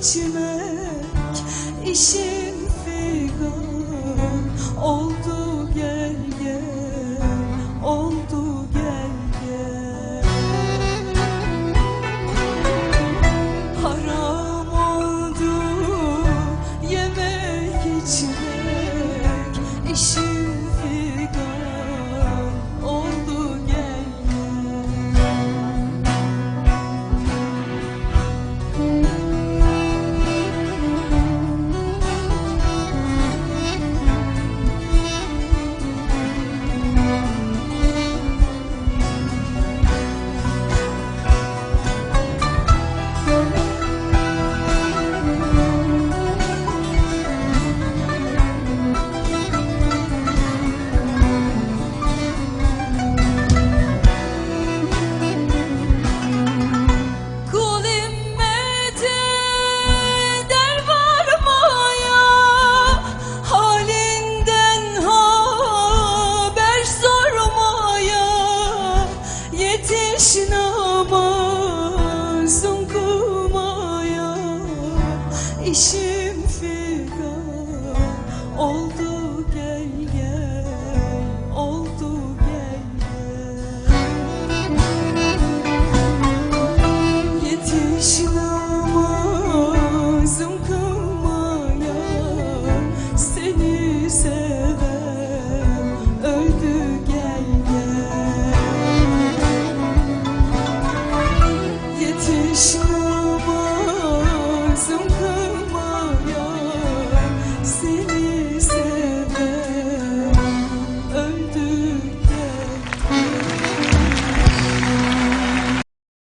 içmek işi İşim figan oldu gel gel Oldu gel gel. Yetiş namazım kılmaya Seni seven öldü gel gel. Yetiş namazım